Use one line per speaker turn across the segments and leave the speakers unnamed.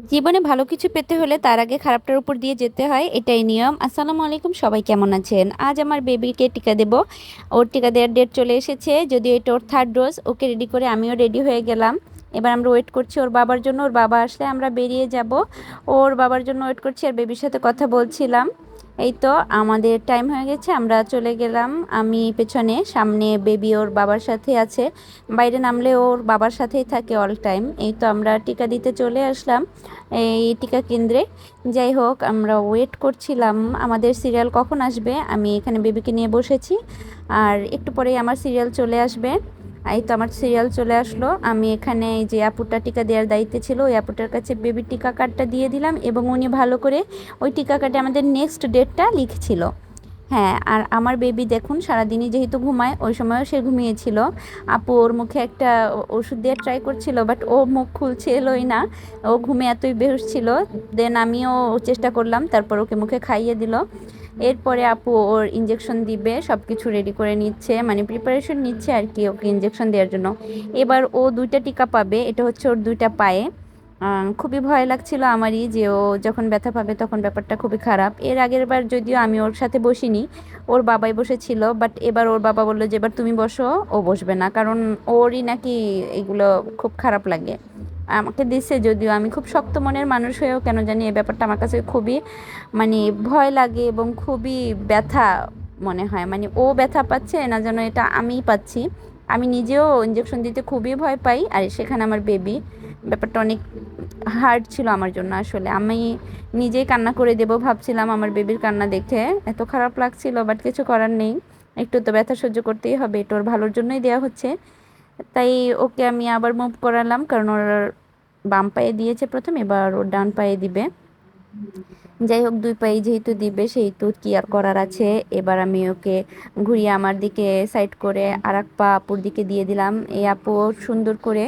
জীবনে ভালো কিছু পেতে হলে তার আগে খারাপটার উপর দিয়ে যেতে হয়, এটাই নিয়ম। আসসালামু আলাইকুম, সবাই কেমন আছেন? আজ আমার বেবিকে টিকা দেব। ওর টিকা দেওয়ার ডেট চলে এসেছে। যদিও এটা ওর থার্ড ডোজ ওকে রেডি করে আমিও রেডি হয়ে গেলাম। এবার আমরা ওয়েট করছি ওর বাবার জন্য। ওর বাবা আসলে আমরা বেরিয়ে যাব। ওর বাবার জন্য ওয়েট করছি আর বেবির সাথে কথা বলছিলাম। এই তো আমাদের টাইম হয়ে গেছে, আমরা চলে গেলাম। আমি পেছনে, সামনে বেবি ওর বাবার সাথে আছে। বাইরে নামলে ওর বাবার সাথেই থাকে অল টাইম এই তো আমরা টিকা দিতে চলে আসলাম এই টিকা কেন্দ্রে। যাই হোক, আমরা ওয়েট করছিলাম। আমাদের সিরিয়াল কখন আসবে? আমি এখানে বেবিকে নিয়ে বসেছি। আর একটু পরেই আমার সিরিয়াল চলে আসবে। এই তো আমার সিরিয়াল চলে আসলো। আমি এখানে এই যে আপুটা টিকা দেওয়ার দায়িত্বে ছিল, ওই আপুটার কাছে বেবির টিকা কার্ডটা দিয়ে দিলাম এবং উনি ভালো করে ওই টিকা কার্ডে আমাদের নেক্সট ডেটটা লিখছিল। হ্যাঁ আর আমার বেবি দেখুন, সারাদিনই যেহেতু ঘুমায়, ওই সময়ও সে ঘুমিয়েছিল। আপু ওর মুখে একটা ওষুধ দিয়ে ট্রাই করছিল বাট ও মুখ খুলছিলই না। ও ঘুমে এতই বেহুশ ছিল। দেন আমিও চেষ্টা করলাম, তারপর ওকে মুখে খাইয়ে দিল। এরপরে আপু ওর ইঞ্জেকশন দিবে সব কিছু রেডি করে নিচ্ছে মানে প্রিপারেশন নিচ্ছে আর কি ওকে ইঞ্জেকশন দেওয়ার জন্য। এবার ও দুইটা টিকা পাবে, এটা হচ্ছে ওর দুইটা পায়ে। খুবই ভয় লাগছিল আমারই যে ও যখন ব্যথা পাবে তখন ব্যাপারটা খুবই খারাপ। এর আগের বার যদিও আমি ওর সাথে বসিনি, ওর বাবাই বসেছিল বাট এবার ওর বাবা বলল যে, এবার তুমি বসো, ও বসবে না। কারণ ওরই নাকি এগুলো খুব খারাপ লাগে। আমাকে দিচ্ছে যদিও আমি খুব শক্ত মনের মানুষ হয়েও কেন জানি এই ব্যাপারটা আমার কাছে খুবই মানে ভয় লাগে এবং খুবই ব্যথা মনে হয়। মানে ও ব্যথা পাচ্ছে, না যেন এটা আমিই পাচ্ছি। আমি নিজেও ইঞ্জেকশন দিতে খুবই ভয় পাই, আর সেখানে আমার বেবি ব্যাপারটা অনেক হার্ড ছিল আমার জন্য আসলে। আমি নিজেই কান্না করে দেবো ভাবছিলাম আমার বেবির কান্না দেখে। এত খারাপ লাগছিল বাট কিছু করার নেই। একটু তো ব্যথা সহ্য করতেই হবে এটা ওর ভালোর জন্যই দেওয়া হচ্ছে। তাই ওকে আমি আবার মুভ করালাম, কারণ ওর বাম পায়ে দিয়েছে প্রথম, এবার ওর ডান পায়ে দিবে। যাই হোক, দুই পায়ে যেহেতু দিবে, সেহেতু কি আর করার আছে। এবার আমি ওকে ঘুরিয়ে আমার দিকে সাইড করে আর এক পা আপুর দিকে দিয়ে দিলাম। এই আপু সুন্দর করে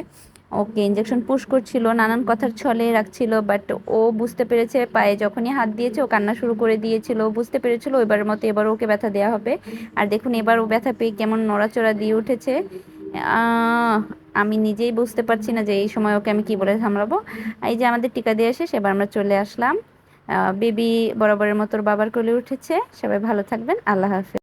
ওকে ইঞ্জেকশন পুশ করছিল, নানান কথার ছলে রাখছিল বাট ও বুঝতে পেরেছে, পায়ে যখনই হাত দিয়েছে, ও কান্না শুরু করে দিয়েছিল। বুঝতে পেরেছিল এবারের মতো এবার ওকে ব্যথা দেওয়া হবে। আর দেখুন, এবার ও ব্যথা পেয়ে কেমন নড়াচড়া দিয়ে উঠেছে। আমি নিজেই বুঝতে পারছি না যে এই সময় ওকে আমি কি বলে সামলাবো। এই যে আমাদের টিকা দিয়ে শেষ, এবার আমরা চলে আসলাম। বেবি বরাবরের মতো বাবার কোলে উঠেছে। সবাই ভালো থাকবেন। আল্লাহ হাফেজ।